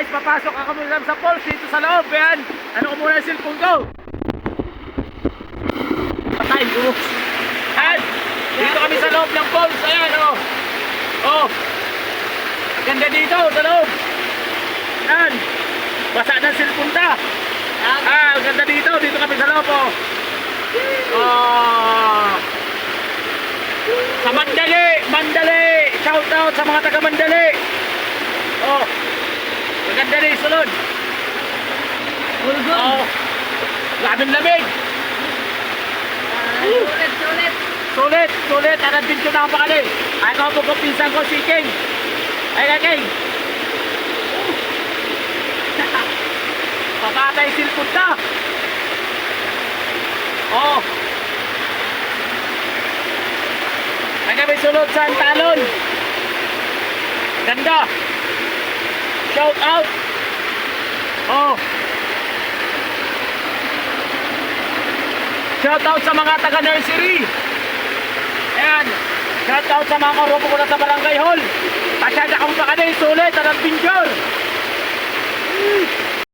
Guys, papasok ako muna sa falls dito sa loob. Yan. Ano ko muna yung cellphone ko? Patay, oops. Ayan. Dito kami sa loob ng falls. Ayan, oh. Oh. Ganda dito, sa loob. Ayan. Basa ng cellphone ta. Ah, ganda dito. Dito kami sa loob, oh. Oh. Sa Mandali, Mandali. Shout out sa mga taga Mandali. Maganda rin sulod. Bulgon. Oh. Labing lamig. Sulit, sulit. Sulit, sulit. Ang adventure na pa kali. Ay ko po pinsan ko si King. Ay ka King. Papatay silpon ka. Oh. Ay kami sulod sa talon. Ganda. Shout out. Oh. Shout out sa mga taga nursery. Ayan. Shout out sa mga karupo ko na sa barangay hall. Pasyada kang pa kanil, sulit, at ang binjo.